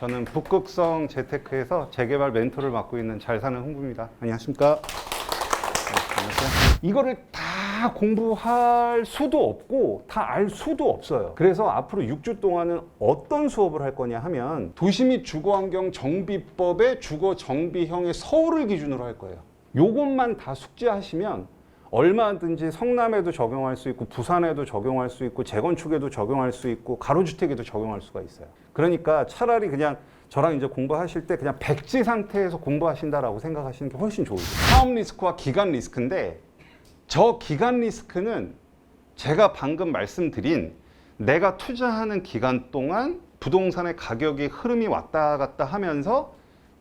저는 북극성 재테크에서 재개발 멘토를 맡고 있는 잘 사는 홍부입니다. 안녕하십니까? 네, 안녕하세요. 이거를 다 공부할 수도 없고 다 알 수도 없어요. 그래서 앞으로 6주 동안은 어떤 수업을 할 거냐 하면 도시 및 주거환경 정비법의 주거 정비형의 서울을 기준으로 할 거예요. 요것만 다 숙지하시면 얼마든지 성남에도 적용할 수 있고 부산에도 적용할 수 있고 재건축에도 적용할 수 있고 가로주택에도 적용할 수가 있어요. 그러니까 차라리 그냥 저랑 이제 공부하실 때 그냥 백지 상태에서 공부하신다라고 생각하시는 게 훨씬 좋으죠. 사업 리스크와 기간 리스크인데 저 기간 리스크는 제가 방금 말씀드린 내가 투자하는 기간 동안 부동산의 가격의 흐름이 왔다 갔다 하면서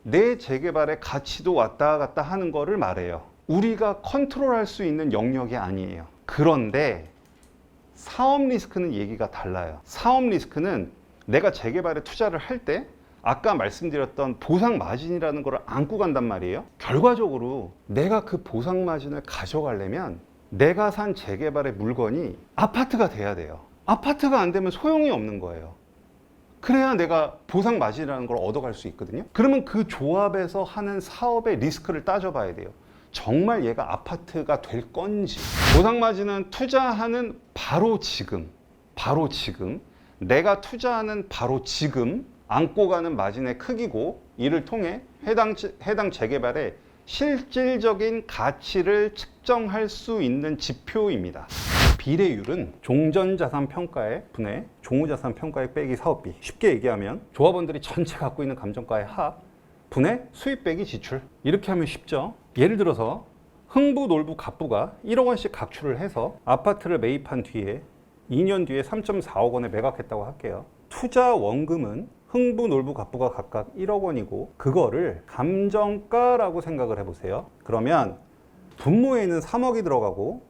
내 재개발의 가치도 왔다 갔다 하는 거를 말해요. 우리가 컨트롤할 수 있는 영역이 아니에요. 그런데 사업 리스크는 얘기가 달라요. 사업 리스크는 내가 재개발에 투자를 할 때 아까 말씀드렸던 보상 마진이라는 걸 안고 간단 말이에요. 결과적으로 내가 그 보상 마진을 가져가려면 내가 산 재개발의 물건이 아파트가 돼야 돼요. 아파트가 안 되면 소용이 없는 거예요. 그래야 내가 보상 마진이라는 걸 얻어갈 수 있거든요. 그러면 그 조합에서 하는 사업의 리스크를 따져봐야 돼요. 정말 얘가 아파트가 될 건지. 보상 마진은 투자하는 바로 지금, 바로 지금, 내가 투자하는 바로 지금 안고 가는 마진의 크기고 이를 통해 해당, 해당 재개발의 실질적인 가치를 측정할 수 있는 지표입니다. 비례율은 종전자산 평가의 분의 종후자산 평가의 빼기 사업비. 쉽게 얘기하면 조합원들이 전체 갖고 있는 감정가의 합 분의 수입 빼기 지출. 이렇게 하면 쉽죠. 예를 들어서 흥부, 놀부, 갑부가 1억 원씩 각출을 해서 아파트를 매입한 뒤에 2년 뒤에 3.4억 원에 매각했다고 할게요. 투자 원금은 흥부, 놀부, 갑부가 각각 1억 원이고 그거를 감정가라고 생각을 해보세요. 그러면 분모에는 3억이 들어가고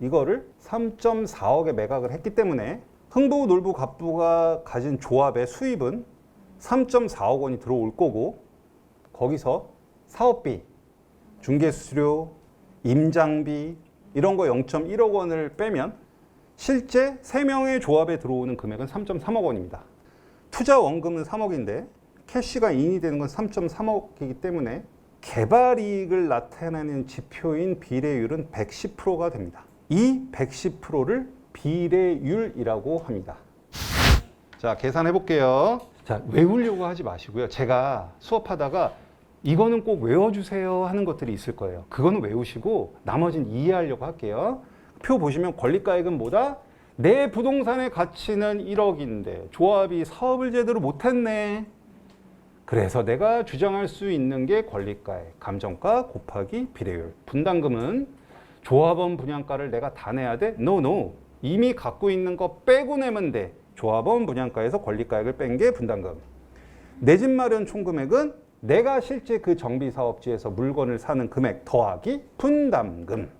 이거를 3.4억에 매각을 했기 때문에 흥부, 놀부, 갑부가 가진 조합의 수입은 3.4억 원이 들어올 거고 거기서 사업비, 중개 수수료, 임장비 이런 거 0.1억 원을 빼면 실제 3명의 조합에 들어오는 금액은 3.3억 원입니다. 투자 원금은 3억인데 캐시가 인이 되는 건 3.3억이기 때문에 개발 이익을 나타내는 지표인 비례율은 110%가 됩니다. 이 110%를 비례율이라고 합니다. 자, 계산해 볼게요. 자, 외우려고 하지 마시고요. 제가 수업하다가 이거는 꼭 외워주세요 하는 것들이 있을 거예요. 그거는 외우시고 나머지는 이해하려고 할게요. 표 보시면 권리가액은 뭐다? 내 부동산의 가치는 1억인데 조합이 사업을 제대로 못했네. 그래서 내가 주장할 수 있는 게 권리가액, 감정가 곱하기 비례율. 분담금은 조합원 분양가를 내가 다 내야 돼? No, no. 이미 갖고 있는 거 빼고 내면 돼. 조합원 분양가에서 권리가액을 뺀 게 분담금. 내 집 마련 총금액은 내가 실제 그 정비 사업지에서 물건을 사는 금액 더하기 분담금.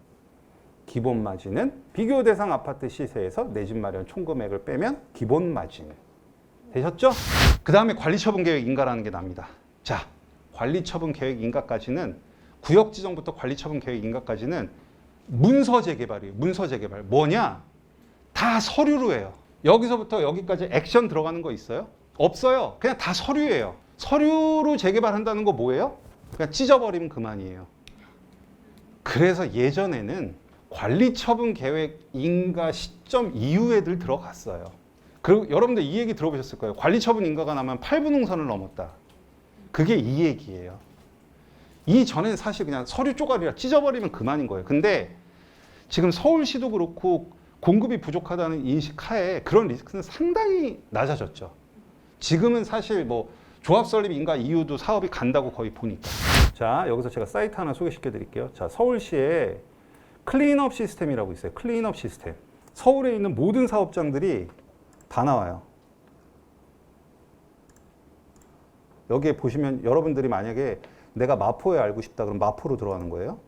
기본 마진은 비교 대상 아파트 시세에서 내 집 마련 총 금액을 빼면 기본 마진. 되셨죠? 그 다음에 관리 처분 계획 인가라는 게 납니다. 자, 관리 처분 계획 인가까지는 구역 지정부터 관리 처분 계획 인가까지는 문서 재개발이에요. 문서 재개발. 뭐냐? 다 서류로 해요. 여기서부터 여기까지 액션 들어가는 거 있어요? 없어요. 그냥 다 서류예요. 서류로 재개발한다는 거 뭐예요? 그냥 찢어버리면 그만이에요. 그래서 예전에는 관리처분 계획 인가 시점 이후에들 들어갔어요. 그리고 여러분들 이 얘기 들어보셨을 거예요. 관리처분 인가가 나면 8분 홍선을 넘었다. 그게 이 얘기예요. 이 전에는 사실 그냥 서류 쪼가리라 찢어버리면 그만인 거예요. 근데 지금 서울시도 그렇고 공급이 부족하다는 인식 하에 그런 리스크는 상당히 낮아졌죠. 지금은 사실 뭐 조합 설립 인가 이후도 사업이 간다고 거의 보니까. 자, 여기서 제가 사이트 하나 소개시켜 드릴게요. 자, 서울시에 클린업 시스템이라고 있어요. 클린업 시스템. 서울에 있는 모든 사업장들이 다 나와요. 여기에 보시면 여러분들이 만약에 내가 마포에 알고 싶다 그럼 마포로 들어가는 거예요.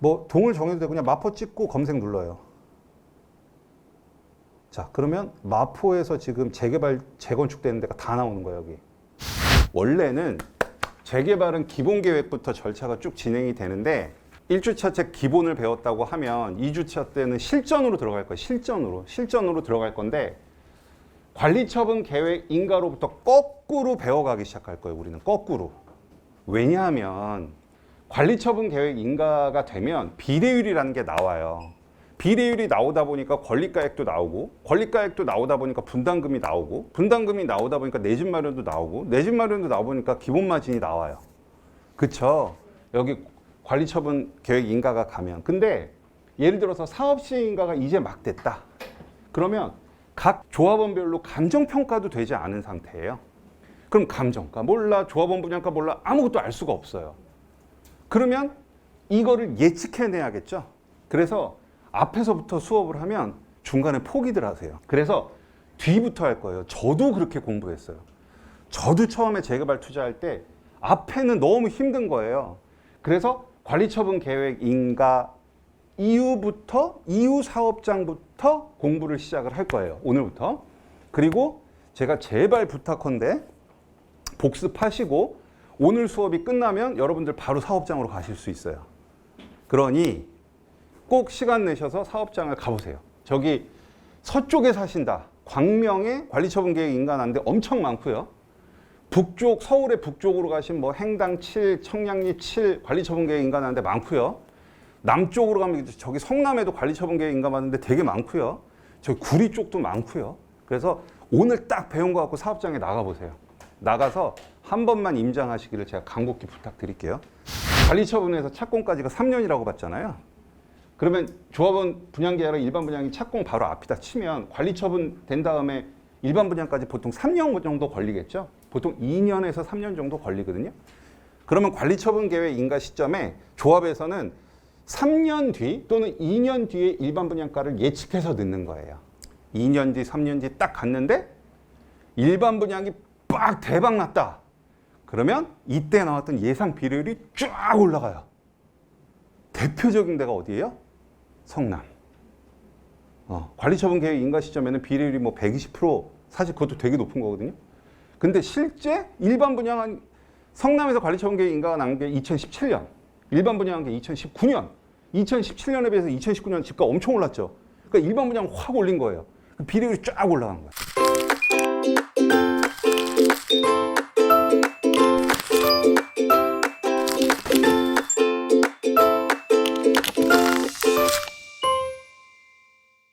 뭐 동을 정해도 되고 그냥 마포 찍고 검색 눌러요. 자, 그러면 마포에서 지금 재개발, 재건축되는 데가 다 나오는 거예요, 여기. 원래는 재개발은 기본 계획부터 절차가 쭉 진행이 되는데 1주차 때 기본을 배웠다고 하면 2주차 때는 실전으로 들어갈 거예요. 실전으로. 실전으로 들어갈 건데 관리처분 계획 인가로부터 꼭 거꾸로 배워가기 시작할 거예요. 우리는 거꾸로. 왜냐하면 관리처분 계획 인가가 되면 비례율이라는 게 나와요. 비례율이 나오다 보니까 권리가액도 나오고 권리가액도 나오다 보니까 분담금이 나오고 분담금이 나오다 보니까 내 집 마련도 나오고 내 집 마련도 나오다 보니까 기본 마진이 나와요. 그쵸? 여기 관리처분 계획 인가가 가면 근데 예를 들어서 사업시행 인가가 이제 막 됐다. 그러면 각 조합원별로 감정평가도 되지 않은 상태예요. 그럼 감정가 몰라, 조합원 분양가 몰라, 아무것도 알 수가 없어요. 그러면 이거를 예측해내야겠죠. 그래서 앞에서부터 수업을 하면 중간에 포기들 하세요. 그래서 뒤부터 할 거예요. 저도 그렇게 공부했어요. 저도 처음에 재개발 투자할 때 앞에는 너무 힘든 거예요. 그래서 관리처분 계획 인가 이후부터 이후 사업장부터 공부를 시작을 할 거예요. 오늘부터. 그리고 제가 제발 부탁한데 복습하시고 오늘 수업이 끝나면 여러분들 바로 사업장으로 가실 수 있어요. 그러니 꼭 시간 내셔서 사업장을 가보세요. 저기 서쪽에 사신다. 광명에 관리처분 계획 인가난데 엄청 많고요. 북쪽 서울의 북쪽으로 가신 뭐 행당 7, 청량리 7 관리처분 계획 인가난데 많고요. 남쪽으로 가면 저기 성남에도 관리처분 계획 인가많은데 되게 많고요. 저기 구리 쪽도 많고요. 그래서 오늘 딱 배운 거 갖고 사업장에 나가 보세요. 나가서 한 번만 임장하시기를 제가 간곡히 부탁드릴게요. 관리처분에서 착공까지가 3년이라고 봤잖아요. 그러면 조합원 분양 계약이랑 일반 분양이 착공 바로 앞이다 치면 관리 처분 된 다음에 일반 분양까지 보통 3년 정도 걸리겠죠? 보통 2년에서 3년 정도 걸리거든요. 그러면 관리 처분 계획 인가 시점에 조합에서는 3년 뒤 또는 2년 뒤에 일반 분양가를 예측해서 넣는 거예요. 2년 뒤, 3년 뒤 딱 갔는데 일반 분양이 빡 대박 났다. 그러면 이때 나왔던 예상 비율이 쫙 올라가요. 대표적인 데가 어디예요? 성남. 어, 관리처분 계획 인가 시점에는 비례율이 뭐 120% 사실 그것도 되게 높은 거거든요. 근데 실제 일반 분양한 성남에서 관리처분 계획 인가가 난게 2017년, 일반 분양한 게 2019년, 2017년에 비해서 2019년 집값 엄청 올랐죠. 그러니까 일반 분양 확 올린 거예요. 그 비례율이 쫙 올라간 거예요.